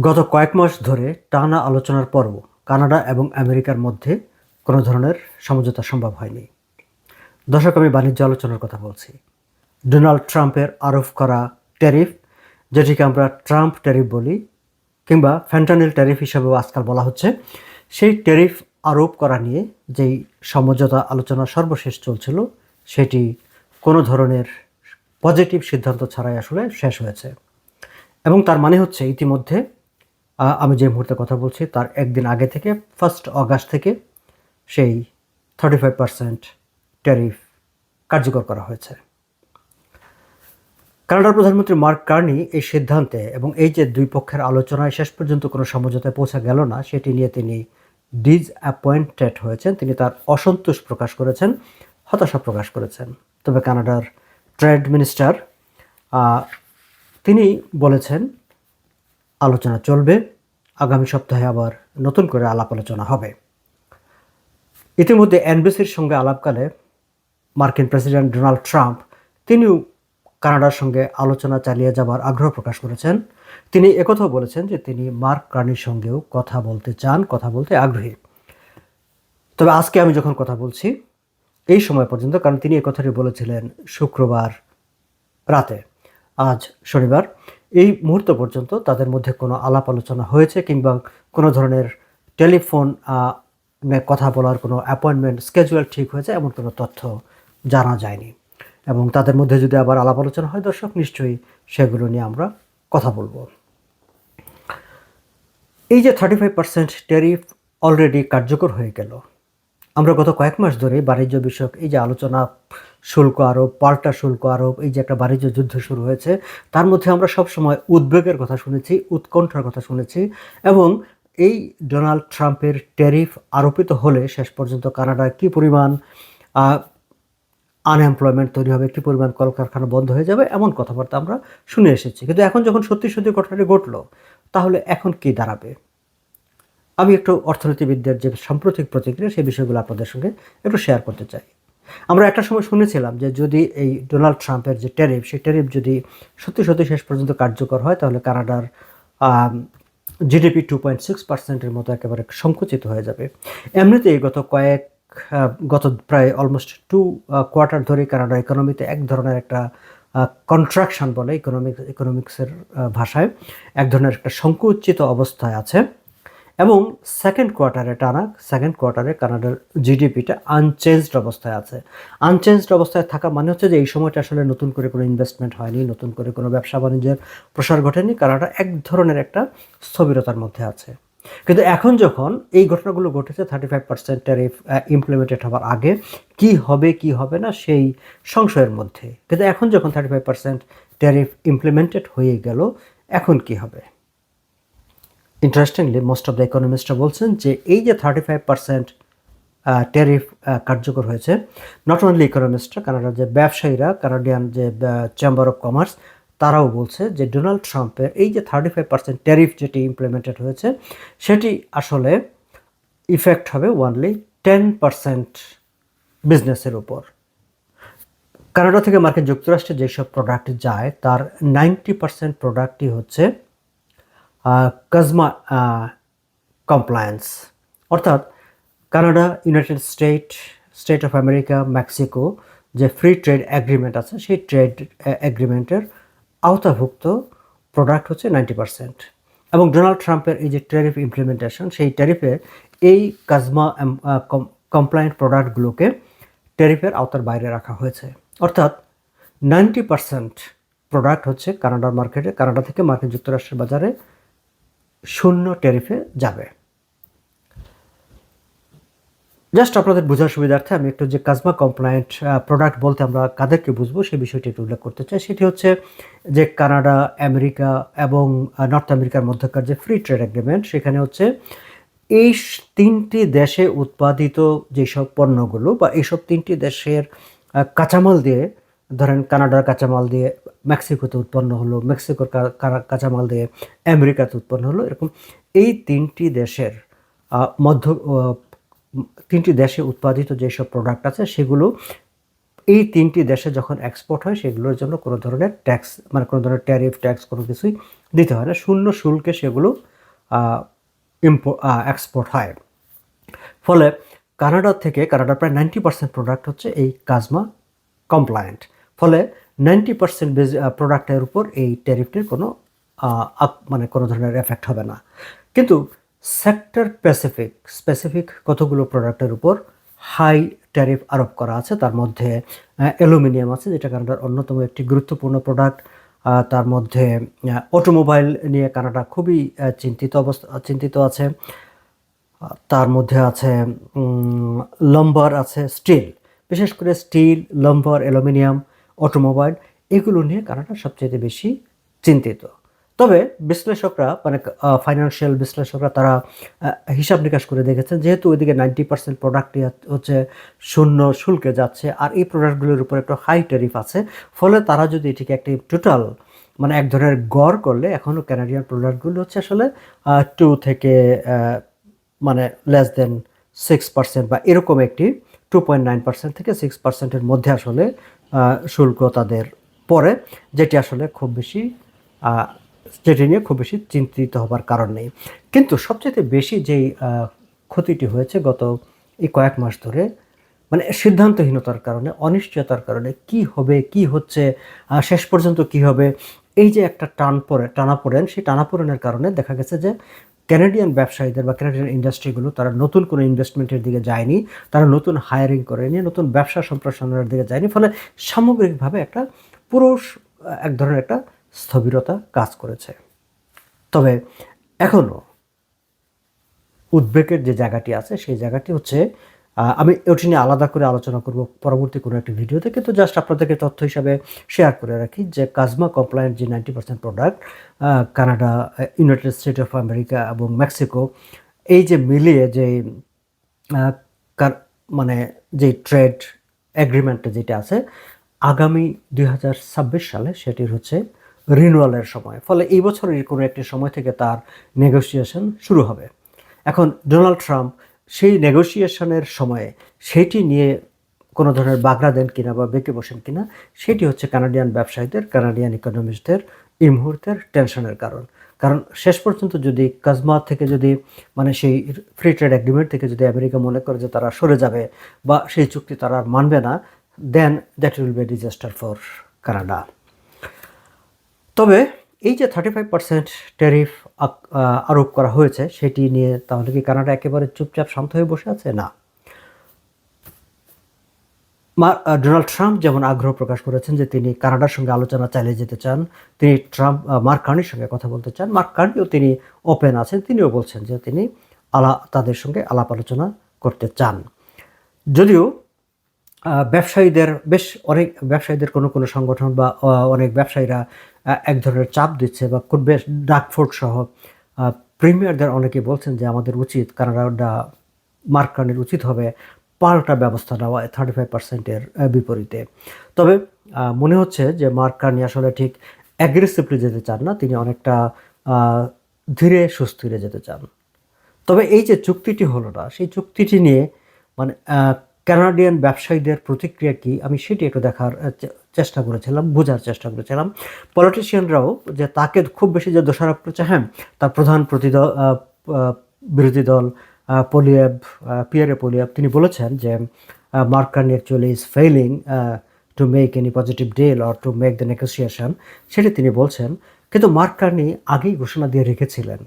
গত কয়েক মাস ধরে টানা আলোচনার পর্ব কানাডা এবং আমেরিকার মধ্যে কোনো ধরনের সমঝোতা সম্ভব হয়নি। দর্শক, আমি বাণিজ্য আলোচনার কথা বলছি। ডোনাল্ড ট্রাম্পের আরোপ করা ট্যারিফ, যেটিকে আমরা ট্রাম্প ট্যারিফ বলি, কিংবা ফ্যান্টানিল ট্যারিফ হিসাবেও আজকাল বলা হচ্ছে, সেই ট্যারিফ আরোপ করা নিয়ে যেই সমঝোতা আলোচনা সর্বশেষ চলছিল, সেটি কোনো ধরনের পজিটিভ সিদ্ধান্ত ছাড়াই আসলে শেষ হয়েছে। এবং তার মানে হচ্ছে, ইতিমধ্যে আমি যে মুহূর্তে কথা বলছি, তার একদিন আগে থেকে ফার্স্ট অগাস্ট থেকে, সেই থার্টি ফাইভ পার্সেন্ট ট্যারিফ কার্যকর করা হয়েছে। কানাডার প্রধানমন্ত্রী মার্ক কার্নি এই সিদ্ধান্তে এবং এই যে দুই পক্ষের আলোচনায় শেষ পর্যন্ত কোনো সমঝোতায় পৌঁছা গেল না, সেটি নিয়ে তিনি ডিজ অ্যাপয়েন্টেড হয়েছেন। তিনি তার অসন্তোষ প্রকাশ করেছেন, হতাশা প্রকাশ করেছেন। তবে কানাডার ট্রেড মিনিস্টার তিনি বলেছেন, আলোচনা চলবে। আগামী সপ্তাহে আবার নতুন করে আলাপ আলোচনা হবে। ইতিমধ্যে এনবিসির সঙ্গে আলাপকালে মার্কিন প্রেসিডেন্ট ডোনাল্ড ট্রাম্প, তিনিও কানাডার সঙ্গে আলোচনা চালিয়ে যাবার আগ্রহ প্রকাশ করেছেন। তিনি একথাও বলেছেন যে তিনি মার্ক কার্নির সঙ্গেও কথা বলতে চান, কথা বলতে আগ্রহী। তবে আজকে আমি যখন কথা বলছি, এই সময় পর্যন্ত, কারণ তিনি এই কথাটি বলেছিলেন শুক্রবার রাতে, আজ শনিবার এই মুহূর্ত পর্যন্ত তাদের মধ্যে কোনো আলাপ আলোচনা হয়েছে কিংবা কোনো ধরনের টেলিফোন কথা বলার কোনো অ্যাপয়েন্টমেন্ট স্কেজুয়াল ঠিক হয়েছে এমন কোনো তথ্য জানা যায়নি। এবং তাদের মধ্যে যদি আবার আলাপ আলোচনা হয় দর্শক, নিশ্চয়ই সেগুলো নিয়ে আমরা কথা বলব। এই যে thirty five percent tariff already কার্যকর হয়ে গেল আমরা গত কয়েক মাস ধরে বাণিজ্য বিষয়ক এই যে আলোচনা, শুল্ক আরোপ, পাল্টা শুল্ক আরোপ, এই যে একটা বাণিজ্য যুদ্ধ শুরু হয়েছে, তার মধ্যে আমরা সব সময় উদ্বেগের কথা শুনেছি, উৎকণ্ঠার কথা শুনেছি এবং এই ডোনাল্ড ট্রাম্পের ট্যারিফ আরোপিত হলে শেষ পর্যন্ত কানাডায় কী পরিমাণ আনএমপ্লয়মেন্ট তৈরি হবে, কী পরিমাণ কলকারখানা বন্ধ হয়ে যাবে, এমন কথাবার্তা আমরা শুনে এসেছি। কিন্তু এখন যখন সত্যি সত্যি ঘটনাটি ঘটলো, তাহলে এখন কি দাঁড়াবে? আমি একটু অর্থনীতিবিদদের যে সাম্প্রতিক প্রতিক্রিয়া সেই বিষয়গুলো আপনাদের সঙ্গে একটু শেয়ার করতে চাই। আমরা একটা সময় শুনেছিলাম যে যদি এই ডোনাল্ড ট্রাম্পের যে ট্যারিফ সেই ট্যারিফ যদি সত্যি সত্যি শেষ পর্যন্ত কার্যকর হয়, তাহলে কানাডার জিডিপি টু পয়েন্ট সিক্স পার্সেন্টের মতো একেবারে সংকুচিত হয়ে যাবে। এমনিতেই গত কয়েক গত প্রায় অলমোস্ট টু কোয়ার্টার ধরে কানাডা ইকোনমিতে এক ধরনের একটা কন্ট্রাকশন বলে ইকোনমিক ইকোনমিক্সের ভাষায়। এক ধরনের একটা সংকুচিত অবস্থায় আছে। এবং সেকেন্ড কোয়ার্টারে টানা সেকেন্ড কোয়ার্টারে কানাডার জিডিপিটা আনচেঞ্জড অবস্থায় আছে। আনচেঞ্জড অবস্থায় থাকা মানে হচ্ছে যে এই সময়টা আসলে নতুন করে কোনো ইনভেস্টমেন্ট হয়নি, নতুন করে কোনো ব্যবসা বাণিজ্যের প্রসার ঘটেনি, কানাডা এক ধরনের একটা স্থবিরতার মধ্যে আছে। কিন্তু এখন যখন এই ঘটনাগুলো ঘটেছে thirty five percent tariff implemented হওয়ার আগে, কি হবে কি হবে না সেই সংশয়ের মধ্যে। কিন্তু এখন যখন thirty five percent tariff implemented হয়ে গেল, এখন কি হবে? ইন্টারেস্টিংলি মোস্ট অফ দ্য ইকোনমিস্টরা বলছেন যে এই যে থার্টি ফাইভ পার্সেন্ট ট্যারিফ কার্যকর হয়েছে। নট অনলি ইকোনমিস্টরা কানাডার যে ব্যবসায়ীরা, কানাডিয়ান যে চেম্বার অফ কমার্স তারাও বলছে যে ডোনাল্ড ট্রাম্পের এই যে থার্টি ফাইভ পার্সেন্ট ট্যারিফ যেটি ইমপ্লিমেন্টেড হয়েছে, সেটি আসলে ইফেক্ট হবে ওনলি টেন পার্সেন্ট বিজনেসের উপর। কানাডা থেকে মার্কিন যুক্তরাষ্ট্রে যেসব প্রোডাক্ট যায়, তার নাইনটি পার্সেন্ট প্রোডাক্টই হচ্ছে কাজমা কমপ্লায়েন্স অর্থাৎ Canada United State State of America Mexico যে ফ্রি ট্রেড অ্যাগ্রিমেন্ট আছে, সেই ট্রেড অ্যাগ্রিমেন্টের আওতাভুক্ত প্রোডাক্ট হচ্ছে নাইনটি পার্সেন্ট এবং ডোনাল্ড ট্রাম্পের এই যে ট্যারিফ ইমপ্লিমেন্টেশন সেই ট্যারিফে এই কাজমা কমপ্লায়েন্ট প্রোডাক্টগুলোকে ট্যারিফের আওতার বাইরে রাখা হয়েছে। অর্থাৎ নাইনটি পার্সেন্ট প্রোডাক্ট হচ্ছে কানাডার মার্কেটে কানাডা থেকে মার্কিন যুক্তরাষ্ট্রের বাজারে শূন্য ট্যারিফে যাবে। জাস্ট আপনাদের বোঝার সুবিধার্থে আমি একটু যে কাজমা কমপ্লায়েন্ট প্রোডাক্ট বলতে আমরা কাদেরকে বুঝব সেই বিষয়টি একটু উল্লেখ করতে চাই। সেটি হচ্ছে যে কানাডা, আমেরিকা এবং নর্থ আমেরিকার মধ্যকার যে ফ্রি ট্রেড এগ্রিমেন্ট সেখানে হচ্ছে এই তিনটি দেশে উৎপাদিত যেসব পণ্যগুলো বা এইসব তিনটি দেশের কাঁচামাল দিয়ে ধরেন কানাডার কাঁচামাল দিয়ে মেক্সিকোতে উৎপন্ন হলো, মেক্সিকোর কাঁচামাল দিয়ে আমেরিকাতে উৎপন্ন হলো, এরকম এই তিনটি দেশের মধ্য তিনটি দেশে উৎপাদিত যেসব প্রোডাক্ট আছে সেগুলো এই তিনটি দেশে যখন এক্সপোর্ট হয় সেগুলোর জন্য কোনো ধরনের ট্যাক্স মানে কোনো ধরনের ট্যারিফ ট্যাক্স কোনো কিছুই দিতে হয় না, শূন্য শুল্কে সেগুলো ইম্পো এক্সপোর্ট হয়। ফলে কানাডা থেকে, কানাডার প্রায় নাইনটি পার্সেন্ট প্রোডাক্ট হচ্ছে এই কাজমা কমপ্লায়েন্ট ফলে নাইনটি পার্সেন্ট প্রোডাক্টের উপর এই ট্যারিফটির কোনো আপ- মানে কোনো ধরনের এফেক্ট হবে না। কিন্তু সেক্টর স্পেসিফিক স্পেসিফিক কতগুলো প্রোডাক্টের উপর হাই ট্যারিফ আরোপ করা আছে, তার মধ্যে অ্যালুমিনিয়াম আছে, যেটা কানাডার অন্যতম একটি গুরুত্বপূর্ণ প্রোডাক্ট তার মধ্যে অটোমোবাইল নিয়ে কানাডা খুবই চিন্তিত অবস্থা, চিন্তিত আছে। তার মধ্যে আছে লম্বার আছে স্টিল বিশেষ করে স্টিল লম্বার অ্যালুমিনিয়াম অটোমোবাইল, এগুলো নিয়ে কানাডা সবচেয়ে বেশি চিন্তিত। তবে বিশ্লেষকরা মানে ফাইন্যান্সিয়াল বিশ্লেষকরা তারা হিসাব নিকাশ করে দেখেছেন, যেহেতু ওইদিকে নাইনটি পার্সেন্ট প্রোডাক্টই হচ্ছে শূন্য শুল্কে যাচ্ছে, আর এই প্রোডাক্টগুলোর উপর একটু হাই ট্যারিফ আছে, ফলে তারা যদি এটিকে একটি টোটাল মানে এক ধরনের গড় করলে এখনও ক্যানাডিয়ান প্রোডাক্টগুলো হচ্ছে আসলে টু থেকে মানে লেস দেন সিক্স পার্সেন্ট বা এরকম একটি টু পয়েন্ট নাইন পার্সেন্ট থেকে সিক্স পার্সেন্টের মধ্যে আসলে শুল্ক তাদের পরে, যেটি আসলে খুব বেশি যেটি নিয়ে খুব বেশি চিন্তিত হবার কারণ নেই। কিন্তু সবচেয়ে বেশি যেই ক্ষতিটি হয়েছে গত এই কয়েক মাস ধরে মানে সিদ্ধান্তহীনতার কারণে, অনিশ্চয়তার কারণে, কি হবে, কি হচ্ছে শেষ পর্যন্ত কি হবে, এই যে একটা টান পড়ে, টানাপোড়েন, সেই টানাপোড়েনের কারণে দেখা গেছে যে ক্যানাডিয়ান ব্যবসায়ীদের বা ক্যানাডিয়ান ইন্ডাস্ট্রিগুলো তারা নতুন কোনো ইনভেস্টমেন্টের দিকে যায়নি, তারা নতুন হায়ারিং করেনি, নতুন ব্যবসা সম্প্রসারণের দিকে যায়নি, ফলে সামগ্রিকভাবে একটা পুরুষ, এক ধরনের একটা স্থবিরতা কাজ করেছে। তবে এখনও উদ্বেগের যে জায়গাটি আছে, সেই জায়গাটি হচ্ছে আমি ওটি নিয়ে আলাদা করে আলোচনা করব পরবর্তী কোনো একটি ভিডিওতে কিন্তু জাস্ট আপনাদেরকে তথ্য হিসাবে শেয়ার করে রাখি যে কাজমা কমপ্লায়েন্ট যে ninety percent product Canada United State of America এবং মেক্সিকো এই যে মিলিয়ে যে মানে যে ট্রেড এগ্রিমেন্টটা যেটা আছে, আগামী দুই হাজার ছাব্বিশ সালে সেটির হচ্ছে রিনুয়ালের সময়। ফলে এই বছরের কোনো একটি সময় থেকে তার নেগোসিয়েশন শুরু হবে। এখন ডোনাল্ড ট্রাম্প সেই নেগোসিয়েশনের সময়ে সেটি নিয়ে কোনো ধরনের বাগড়া দেন কিনা বা বেঁকে বসেন কিনা, সেটি হচ্ছে কানাডিয়ান ব্যবসায়ীদের কানাডিয়ান ইকোনমিস্টদের এই মুহূর্তের টেনশনের কারণ। কারণ শেষ পর্যন্ত যদি কাজমা থেকে যদি মানে সেই ফ্রি ট্রেড এগ্রিমেন্ট থেকে যদি আমেরিকা মনে করে যে তারা সরে যাবে বা সেই চুক্তি তারা আর মানবে না then that will be disaster for Canada তবে এই যে থার্টি ফাইভ পার্সেন্ট ট্যারিফ আরোপ করা হয়েছে, সেটি নিয়ে তাহলে কি কানাডা একেবারে চুপচাপ শান্ত হয়ে বসে আছে? না। ডোনাল্ড ট্রাম্প যেমন আগ্রহ প্রকাশ করেছেন যে তিনি কানাডার সঙ্গে আলোচনা চালিয়ে যেতে চান, তিনি ট্রাম্প মার্ক কার্নির সঙ্গে কথা বলতে চান, মার্ক কার্নিও তিনি ওপেন আছেন, তিনিও বলছেন যে তিনি আলা, তাদের সঙ্গে আলাপ আলোচনা করতে চান। যদিও ব্যবসায়ীদের, বেশ অনেক ব্যবসায়ীদের কোনো কোনো সংগঠন বা অনেক ব্যবসায়ীরা এক ধরনের চাপ দিচ্ছে বা বেশ ডাকফোর্ড সহ। প্রিমিয়ারদের অনেকে বলছেন যে আমাদের উচিত, কানাডা মার্কানের উচিত হবে পাল্টা ব্যবস্থা নেওয়া থার্টি ফাইভ পার্সেন্টের বিপরীতে। তবে মনে হচ্ছে যে মার্ক কার্নি আসলে ঠিক অ্যাগ্রেসিভলি যেতে চান না, তিনি অনেকটা ধীরে সুস্থিরে যেতে চান। তবে এই যে চুক্তিটি হলো না, সেই চুক্তিটি নিয়ে মানে কানাডিয়ান ব্যবসায়ীদের প্রতিক্রিয়া কি? আমি সেটি একটু দেখার চেষ্টা করেছিলাম বোঝার চেষ্টা করেছিলাম। পলিটিশিয়ানরাও যে তাকে খুব বেশি যে দোষারোপ করেছে হ্যাঁ তার প্রধান প্রতিদল বিরোধী দল আহ, পোলিয়েভ পিয়ারে পোলিয়েভ তিনি বলেছেন যে Mark Carney actually is failing to make any positive deal or to make the negotiation সেটি তিনি বলছেন। কিন্তু মার্ক কার্নি আগেই ঘোষণা দিয়ে রেখেছিলেন।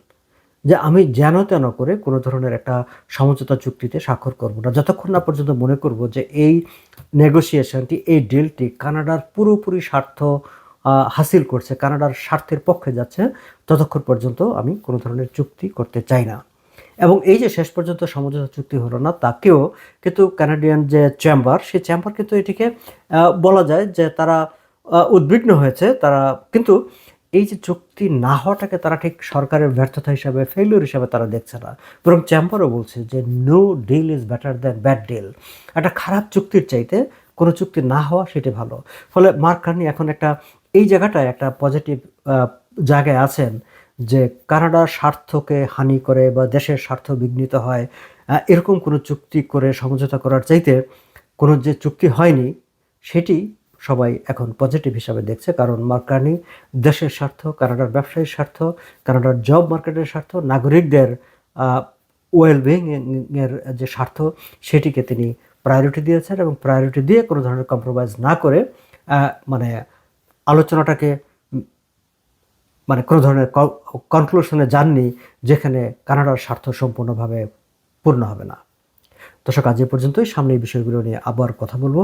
যে আমি যেন তেন করে কোনো ধরনের একটা সমঝোতা চুক্তিতে স্বাক্ষর করব না। যতক্ষণ না পর্যন্ত মনে করব যে এই নেগোসিয়েশনটি এই ডিলটি কানাডার পুরোপুরি স্বার্থ হাসিল করছে, কানাডার স্বার্থের পক্ষে যাচ্ছে, ততক্ষণ পর্যন্ত আমি কোনো ধরনের চুক্তি করতে চাই না। এবং এই যে শেষ পর্যন্ত সমঝোতা চুক্তি হলো না, তাকেও কিন্তু কানাডিয়ান যে চেম্বার সেই চেম্বার কিন্তু এটিকে বলা যায় যে তারা উদ্বিগ্ন হয়েছে। তারা কিন্তু এই যে চুক্তি না হওয়াটাকে তারা ঠিক সরকারের ব্যর্থতা হিসাবে ফেলিওর হিসাবে তারা দেখছে না। বরং চেম্বারও বলছে যে no deal is better than bad deal একটা খারাপ চুক্তির চাইতে কোনো চুক্তি না হওয়া সেটি ভালো। ফলে মার্ক কার্নি এখন একটা, এই জায়গাটায় একটা পজিটিভ জায়গায় আছেন যে, কানাডার স্বার্থকে হানি করে বা দেশের স্বার্থ বিঘ্নিত হয় এরকম কোনো চুক্তি করে সমঝোতা করার চাইতে কোনো যে চুক্তি হয়নি, সেটি সবাই এখন পজিটিভ হিসাবে দেখছে। কারণ মার্কানি দেশের স্বার্থ, কানাডার ব্যবসায়ীর স্বার্থ, কানাডার জব মার্কেটের স্বার্থ, নাগরিকদের ওয়েলবিং এর যে স্বার্থ, সেটিকে তিনি প্রায়োরিটি দিয়েছেন এবং প্রায়োরিটি দিয়ে কোনো ধরনের কম্প্রোমাইজ না করে মানে আলোচনাটাকে মানে কোনো ধরনের কনক্লুশনে যাননি, যেখানে কানাডার স্বার্থ সম্পূর্ণভাবে পূর্ণ হবে না। দর্শক, আজ এ পর্যন্তই। সামনে এই বিষয়গুলো নিয়ে আবার কথা বলব।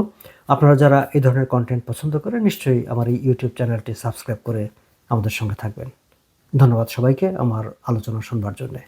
আপনারা যারা এই ধরনের কন্টেন্ট পছন্দ করেন, নিশ্চয়ই আমার এই ইউটিউব চ্যানেলটি সাবস্ক্রাইব করে আমাদের সঙ্গে থাকবেন। ধন্যবাদ সবাইকে আমার আলোচনা শুনবার জন্যে।